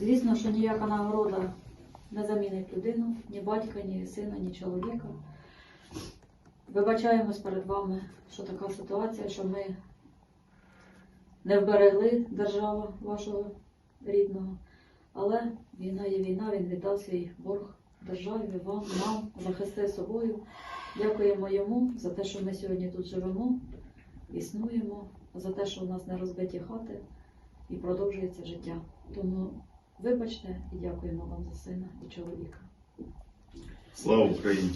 Звісно, що ніяка нагорода не замінить людину, ні батька, ні сина, ні чоловіка. Вибачаємось перед вами, що така ситуація, що ми не вберегли державу вашого рідного. Але війна є війна, він віддав свій борг державі, вам, нам, захистив собою. Дякуємо йому за те, що ми сьогодні тут живемо, існуємо, за те, що в нас не розбиті хати і продовжується життя. Тому вибачте і дякуємо вам за сина і чоловіка. Слава Україні!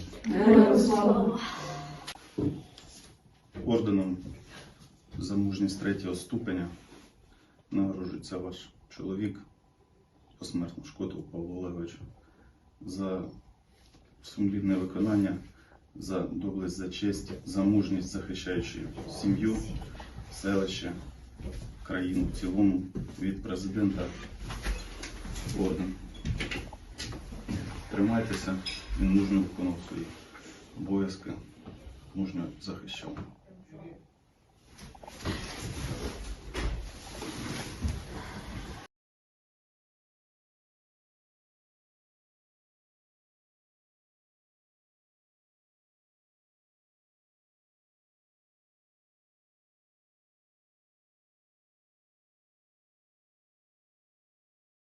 Слава! Орденом за мужність третього ступеня нагороджується ваш чоловік, посмертно Шкотов Павло Олегович, за сумлінне виконання, за доблесть, за честь, за мужність, захищаючи сім'ю, селище, країну в цілому від президента орден. Тримайтеся, він мужньо виконав свої обов'язки, мужньо захищав.